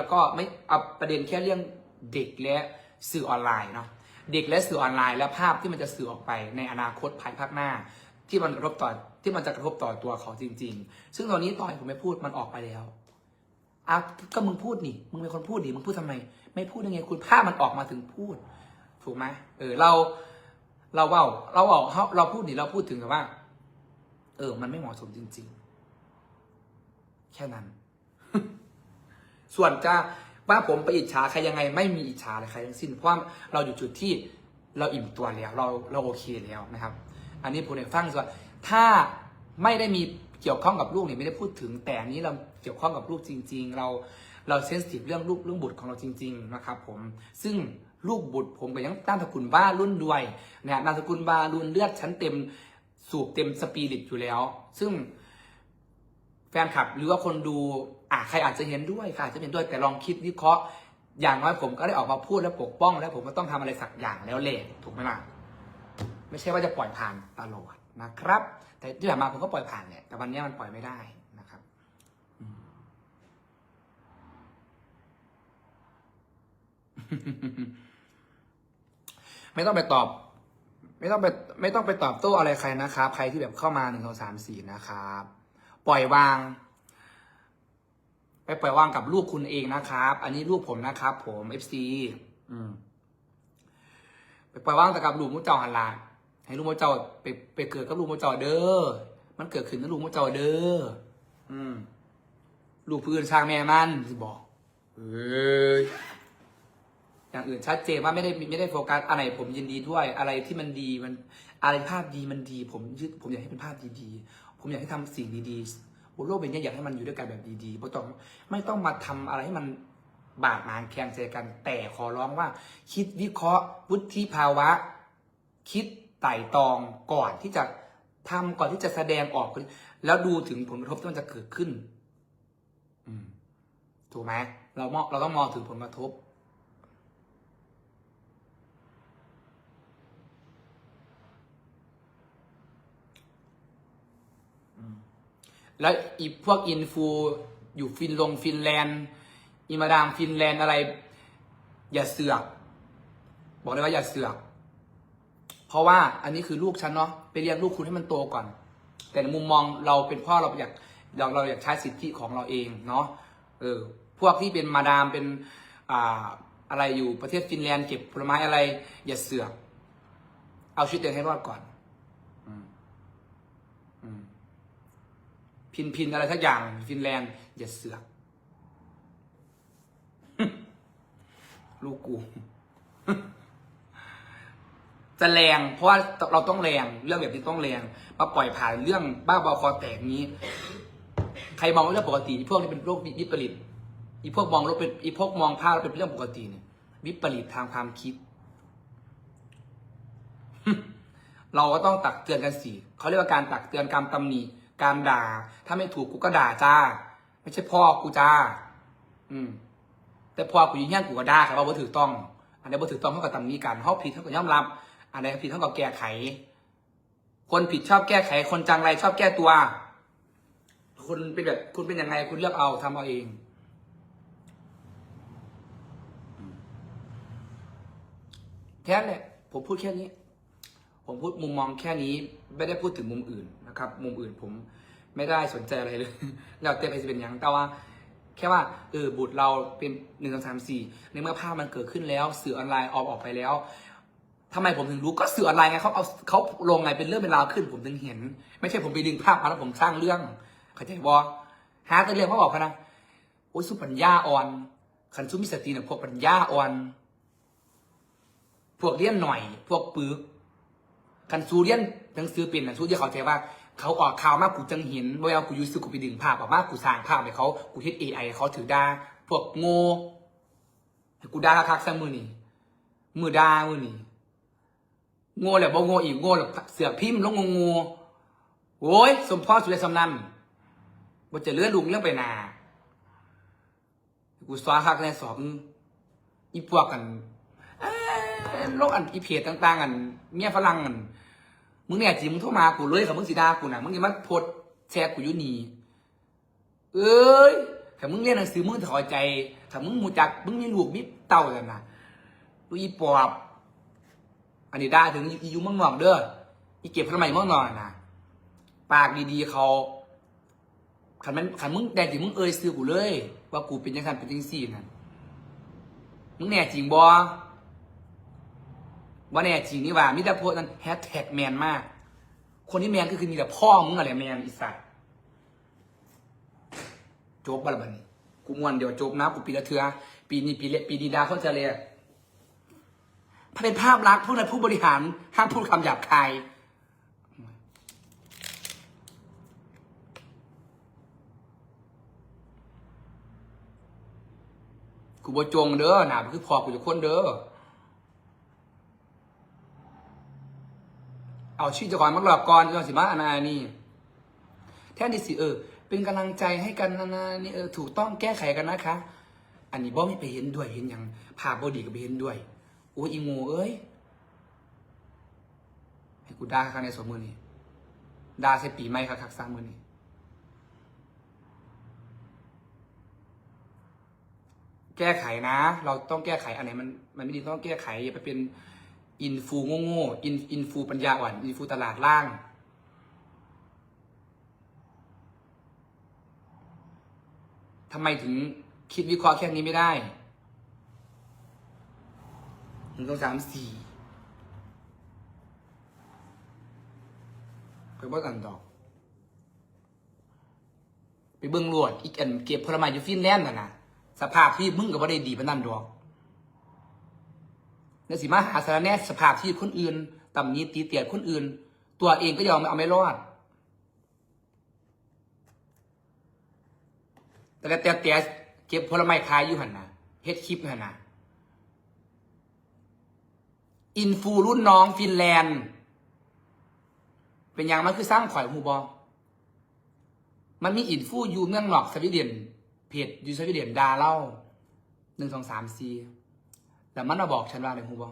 แล้วก็ไม่เอาประเด็นแค่เรื่องเด็กและสื่อออนไลน์เนาะเด็กและสื่อออนไลน์และภาพที่มันจะสื่อออกไปในอนาคตภายภาคหน้า ที่มันกระทบต่อที่มันจะกระทบต่อตัวเขาจริง ๆ ซึ่งตอนนี้ตอยผมไม่พูดมันออกไปแล้วอะก็มึงพูดนี่มึงเป็นคนพูดดิมึงพูดทำไม ไม่พูดยังไงคุณภาพมันออกมาถึงพูด ถูกไหมเออเราเราเว่าเราเว่าเราเราพูดนี่เราพูดถึงกับว่า เออ มันไม่เหมาะสมจริง ๆ แค่นั้น ส่วนจะว่าผมไปอิจฉาใครยังไงไม่มีอิจฉาอะไรใครทั้งสิ้นเพราะเราอยู่จุดที่เราอิ่มตัวแล้วเราเราโอเคแล้วนะครับ อันนี้ผมในฟังส่วนถ้าไม่ได้มีเกี่ยวข้องกับลูกเนี่ยไม่ได้พูดถึงแต่อันนี้เราเกี่ยวข้องกับลูกจริง ๆ เราเราเซนซิทีฟเรื่องลูกเรื่องบุตรของเราจริง ๆ นะครับ ผมซึ่งลูกบุตรผมก็ยังนามสกุลบ้ารุ่นด้วยนะนามสกุลบารุ่นเลือดชั้นเต็มสูบเต็มสปีริตอยู่แล้ว ซึ่ง แฟนคลับ หรือว่าคนดูอะใครอาจจะเห็นด้วยครอาจจะเห็นด้วยแต่ลองคิดวิเคราะห์ อย่างน้อยผมก็ได้ออกมาพูดและปกป้อง แล้วผมก็ต้องทำอะไรสักอย่างแล้วแหละถูกไหมล่ะไม่ใช่ว่าจะปล่อยผ่านตลอดนะครับ แต่ที่ผ่านมาผมก็ปล่อยผ่านแหละแต่วันนี้มันปล่อยไม่ได้นะครับไม่ต้องไปตอบ ไม่ต้องไปไม่ต้องไปตอบโต้อะไรใครนะครับ ใครที่แบบเข้ามาหนึ่งสองสามสี่นะครับ ปล่อยวาง ไปปล่อยวางกับลูกคุณเองนะครับ อันนี้ลูกผมนะครับ ผม FC อืมไปปล่อยวางแต่กับลูกมุเจ้าหันหลาให้ลูกมุเจ้าไปไปเกิดกับลูกมุเจ้าเด้อมันเกิดขึ้นกับลูกมุเจ้าเด้ออืมลูกพื้นสร้างแม่มันสิบอกเอ้ยอย่างอื่นชัดเจนว่าไม่ได้ไม่ได้โฟกัสอะไรผมยินดีด้วย อะไรที่มันดีมันอะไรภาพดีมันดี ผมยึดผมอยากให้เป็นภาพดีๆ ผมอยากให้ทำสิ่งดีๆบนโลกใบนี้อยากให้มันอยู่ด้วยกันแบบดีๆไม่ต้องไม่ต้องมาทำอะไรให้มันบาดหมางแข่งใจกัน แต่ขอร้องว่า คิดวิเคราะห์ วุฒิภาวะ คิดไต่ตองก่อนที่จะทำก่อนที่จะแสดงออก แล้วดูถึงผลกระทบที่มันจะเกิดขึ้น อืมถูกไหมเรามองเราต้องมองถึงผลกระทบ แล้วอีพวกอินฟูอยู่ฟินลงฟินแลนด์อิมาดามฟินแลนด์อะไร อย่าเสือก บอกเลยว่าอย่าเสือก เพราะว่าอันนี้คือลูกฉันเนาะไปเลี้ยงลูกคุณให้มันโตก่อน แต่ในมุมมองเราเป็นพ่อเราอยากเราเราอยากใช้สิทธิของเราเองเนาะเออพวกที่เป็นมาดามเป็นอ่าอะไรอยู่ประเทศฟินแลนด์เก็บผลไม้อะไร อย่าเสือก เอาชีวิตตัวเองให้รอดก่อน อืมอืม พินพินอะไรทักอย่างฟินแลนด์อย่าเสือก ลูกกูจะแรงเพราะว่าเราต้องแรงเรื่องแบบนี้ต้องแรงมาปล่อยผ่านเรื่องบ้าบอคอแตกนี้ ใครมองว่าเรื่องปกติพวกนี้เป็นโรควิปริตอีพวกมองโลกเป็นอีพวกมองภาพเป็นเรื่องปกติเนี่ยวิปริตทางความคิด เราก็ต้องตักเตือนกันสิเขาเรียกว่าการตักเตือนการตำหนิ การด่า ถ้าไม่ถูกกูก็ด่าจ้า ไม่ใช่พ่อกูจ้า อืม แต่พ่อกูยืนยันกูก็ด่าครับว่าบ่ถือต้อง อันไหนบ่ถือต้องเท่ากับตำหนิกันเขาผิดเท่ากับยอมรับ อันไหนผิดเท่ากับแก้ไข คนผิดชอบแก้ไข คนจังไรชอบแก้ตัวคุณเป็นแบบคุณเป็นยังไงคุณเลือกเอาทำเอาเองแค่นั้นแหละผมพูดแค่นี้ ผมพูดมุมมองแค่นี้ไม่ได้พูดถึงมุมอื่นนะครับ มุมอื่นผมไม่ได้สนใจอะไรเลยแล้วแต่ไปจะเป็นย่างแต่ว่า แค่ว่าเออบุตรเราเป็นหนึ่งสองสามสี่ในเมื่อภาพมันเกิดขึ้นแล้วสื่อออนไลน์ออกออกไปแล้วทำไมผมถึงรู้ก็สื่อออนไลน์ไงเขาเอาเขาลงไงเป็นเรื่องเป็นราวขึ้นผมถึงเห็น ไม่ใช่ผมไปดึงภาพมาแล้วผมสร้างเรื่องเข้าใจบอหาแต่เรื่องเขาบอกพนะโอ้ยสุปัญญาอ่อนขันซุมิสติเนี่ยพวกปัญญาอ่อน พวกเลี้ยนหน่อย พวกปึก กันซูเรียนหนังสือเป็นหนังสือที่เขาใจว่า เขาออกข่าวมากกูจังเห็นเวลากูยูซึกูไปดึงภาพออกมากกูสร้างภาพให้เขากูเฮ็ดเอไอเขาถือดาพวกโง่กูด่าคักๆซะมือนี่มือด่ามือนี่โง่แหละบ่โง่อีกโง่แหละเสือกพิมพ์ลงงงูโอ้ยสมพ่อสุดเลยสำนันบ่จะเลื่อนลุงเรื่องไปนากูสวาคักในสอบอีพวกกันโลกอันอีเพจต่าง ๆ อันเมียฝรั่งอัน มึงเนี่ยจีมึงโทรมากูเลยกับมึงสีดากูนะมึงย่ามาโพดแชร์กูอยู่นี่เอ้ยถ้ามึงเรียนหนังสือมึงถอยใจถ้ามึงมูจักมึงมีลูกมีเต่าแล้วนะดูอีปอบอันนี้ได้ถึงอียูเมังนอกเด้ออีเก็บพลไมมั่งหนอกนะปากดีๆเขาขันมันขันมึงแดดที่มึงเอ่ยซื้อกูเลย ว่ากูเป็นยังไงเป็นจังซี่นั่นมึงแน่จริงบอ ว่าแน่จริงนี่ว่ามิต่โพสต์นั้นแฮชแท็กแมนมาก คนที่แมนก็คือมีแต่พ่อมึงอะไรแมนอีสัตว์จบบัลบันกูมวนเดี๋ยวจบนะกูปีละเทือ ปีนี้ปีเละปีดีดาเขาจะเลยถ้าเป็นภาพลักษณ์พวกนั้นผู้บริหารห้ามพูดคำหยาบคายกูบ่จงเด้อหนาคือพอกูจะคนเด้อ เอาชื่อเจ้าของมาหลอกก่อนเจ้าสิมาอนานี่แท่นที่สิเออ เป็นกำลังใจให้กันนะนะนี่เออถูกต้องแก้ไขกันนะคะ อันนี้บ่ไม่ไปเห็นด้วยเห็นอย่างภาพบดีก็ไปเห็นด้วยโอ้ยอีโง่เอ้ยให้กูด่าข้างในสมมือนี่ด่าใส่ปีใหม่คักสร้างมือนี่แก้ไขนะ เราต้องแก้ไขอันไหนมันมันไม่ดีต้องแก้ไขอย่าไปเป็น อินฟูโง่ๆอินอินฟูปัญญาอ่อนอินฟูตลาดล่าง ทำไมถึงคิดวิเคราะห์แค่นี้ไม่ได้หนึ่งสองสามสี่ไปว่ากันดอก ไปเบิ้งรวดอีกอันเก็บผลไม้อยู่ฟินแลนด์น่ะนะสภาพที่มึงก็บ่ได้ดีปานนั้นดอก แล้วสิมาหาสารแน่สภาพที่คนอื่นต่ำนี้ตีเตียดคนอื่น ตัวเองก็ยอมเอาไม่รอด แต่แต่แต่เก็บผลไม้ขายอยู่หันนะเฮ็ดคลิปหันนะอินฟูรุ่นน้องฟินแลนด์ เป็นอย่างมันคือสร้างข่อยหูบอมันมีอินฟูอยู่เมืองนอกสวีเดนเพจอยู่สวีเดนดาเล่าหนึ่งสองสามสี่ แต่มันมาบอกฉันว่าอะไรฮูบอ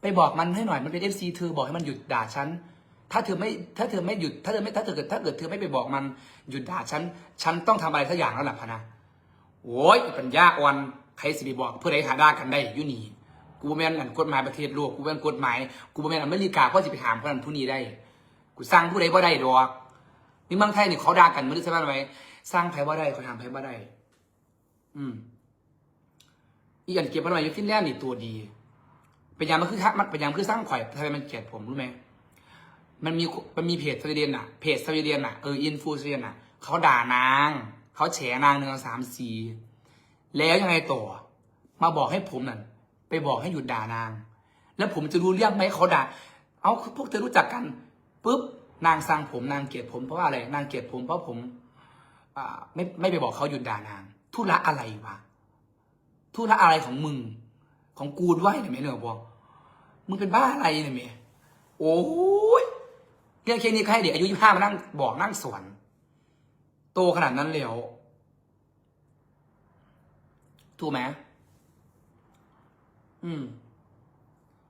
ไปบอกมันให้หน่อยมันเป็นเอฟซีเธอบอกให้มันหยุดด่าฉันถ้าเธอไม่ถ้าเธอไม่หยุดถ้าเธอไม่ถ้าเธอเกิดถ้าเกิดเธอไม่ไปบอกมันหยุดด่าฉันฉันต้องทำอะไรสักอย่างแล้วล่ะพะนะโอ้ยปัญญาอ่อนใครสิไปบอกเพื่อใดหาด่ากันได้ยู่นี่กูบ่แม่นอันกฎหมายประเทศโลกกูบ่แม่นกฎหมายกูบ่แม่นอเมริกาเพราะสิไปถามคนนั้นผู้นี้ได้ กูสร้างผู้ใดบ่ได้ดอกนี่เมืองไทยนี่เขาด่ากันไม่รู้ใช่ไหมสร้างไผบ่ได้เขาทำไผบ่ได้ อืม อีกอันเก็บมันไว้อยู่ฟินแลนด์นี่ตัวดีเป็นยังมันคือฮักมันเป็นยังคือสร้างข่อยทำไมมันเกลียดผมรู้ไหมมันมีมันมีเพจสวีเดนอะเพจสวีเดนอะเอออินฟูสวีเดนอะเขาด่านางเขาแฉนางหนึ่งสามสี่แล้วยังไงต่อ มาบอกให้ผมนั่นไปบอกให้หยุดด่านาง แล้วผมจะรู้เรื่องไหมเขาด่า เอาพวกเธอรู้จักกันปุ๊บนางสั่งผมนางเกลียดผมเพราะว่าอะไรนางเกลียดผมเพราะผมอ่าไม่ไม่ไปบอกเขาหยุดด่านางทุระอะไรวะ ทุระอะไรของมึง ของกูด้วยเนี่ยไม่เหนือบอมึงเป็นบ้าอะไรเนี่ยเมยโอ้ยเรื่องแค่นี้ใครเด็กอายุยี่ห้ามานั่งบอกนั่งสวนโตขนาดนั้นแล้วถูกไหมอืม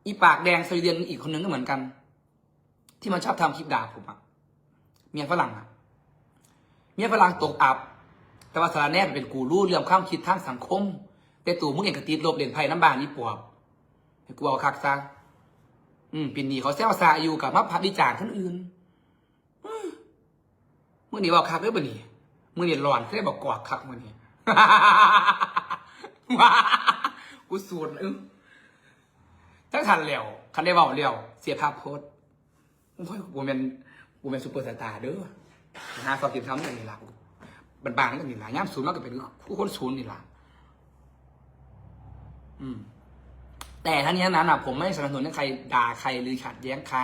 อีปากแดงสวีเดนอีกคนนึงก็เหมือนกัน ที่มันชอบทำคลิปด่าผมอะเมียฝรั่งอะเมียฝรั่งตกอับ แต่ว่าสารแน่เป็นกูรู้เรื่องความคิดทางสังคม แต่ตู่มึงเองกติดลบเด่นไพ่น้ำบานนี่ปวบให้กูเอาคักซะอืมปีนี้เขาแซวซาอยู่กับมาพัดวิจารคนอื่นมมื่อนี้บอกคักด้วยบ่นี่มื่อนี้หลอนแค่บอกกอดคักมื่อนี้กูสูดอึ้งถ้าทันแล้ว คันได้เบาแล้วเสียภาพโพสโอ้ยกูเป็นกูเป็นซูเปอร์สตาร์เด้อหาสอบกินทำอย่างนี้ละบันบางๆกันนี่ละย่ามศูนย์มากก็เป็นผู้คนศูนย์นี่ละ อืม แต่ทั้งนี้นั้นอะผมไม่สนับสนุนให้ใครด่าใครหรือขัดแย้งใคร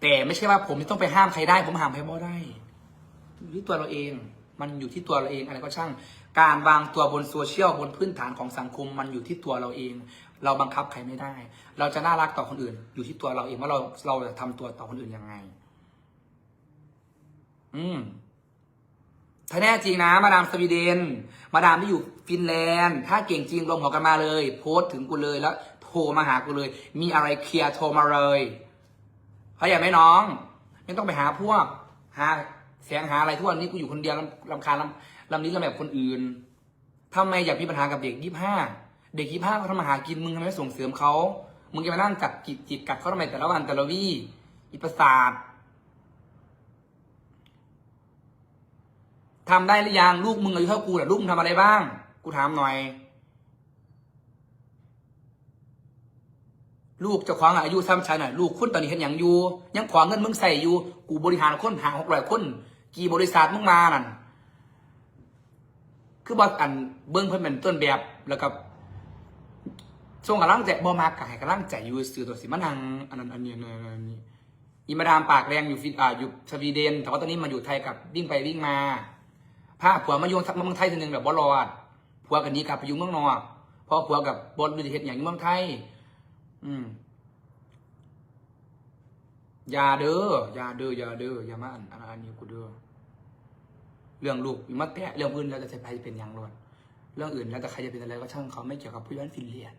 แต่ไม่ใช่ว่าผมจะต้องไปห้ามใครได้ ผมห้ามใครไม่ได้อยู่ที่ตัวเราเอง มันอยู่ที่ตัวเราเองอะไรก็ช่าง การวางตัวบนโซเชียลบนพื้นฐานของสังคม มันอยู่ที่ตัวเราเอง เราบังคับใครไม่ได้ เราจะน่ารักต่อคนอื่น อยู่ที่ตัวเราเองว่าเราเราจะทำตัวต่อคนอื่นยังไง อืม ถ้าแน่จริงนะ มาดามสวีเดน มาดามที่อยู่ฟินแลนด์ ถ้าเก่งจริงลงหัวกันมาเลย โพสต์ถึงกูเลยแล้วโทรมาหากูเลย มีอะไรเคลียร์โทรมาเลยเขาอยากไหมน้อง ไม่ต้องไปหาพวก หาเสียงหาอะไรทุกวันนี้กูอยู่คนเดียวลำลำคาญลลำนี้ลำแบบคนอื่นทำไมอยากมีปัญหากับเด็กยี่ห้าเด็กยี่ห้าเขาทำมาหากินมึงทำไมไม่ส่งเสริมเขามึงจะมานั่งจับจิตจิตกัดเขาทำไมแต่ละวันแต่ละวี่อีประสาท ทำได้หรือยังลูกมึงอายุเท่ากูแหละลูกมึงทำอะไรบ้าง กูถามหน่อย ลูกจ้าของอายุซ้ำฉันน่ะลูกคุณตอนนี้เห็นอย่างอยู่ยังขวางเงินมึงใส่อยู่กูบริหารคนหาหกร้อยคนกี่บริษัทมึงมานั่นคือบอกอันเบิ้องเพิ่นเป็นต้นแบบแล้วก็ส่งกำลังใจบ่มากกให้กำลังใจอยู่สื่อตัวสิมานังอันนั้นอันนี้อันนี้อันนี้อีมาดามปากแรงอยู่ฟิอ่าอยู่สวีเดน แต่ว่าตอนนี้มาอยู่ไทยกับวิ่งไปวิ่งมา พาผัวมาอยู่เมืองไทยทีนึงแบบบ่รอดผัวกันนี้กลับไปอยู่เมืองนอกพราะผัวกับบอลดูดิเห็นอย่างเมืองไทย อืมอย่าเด้ออย่าเด้ออย่าเด้ออย่ามาอันอันนี้กูเด้อเรื่องลูกอย่ามาแตะเรื่องอื่นแล้วจะใช้ไปเป็นยังรอดเรื่องอื่นแล้วแต่ใครจะเป็นอะไรก็ช่างเขาไม่เกี่ยวกับผู้ย้อนฟินเลียน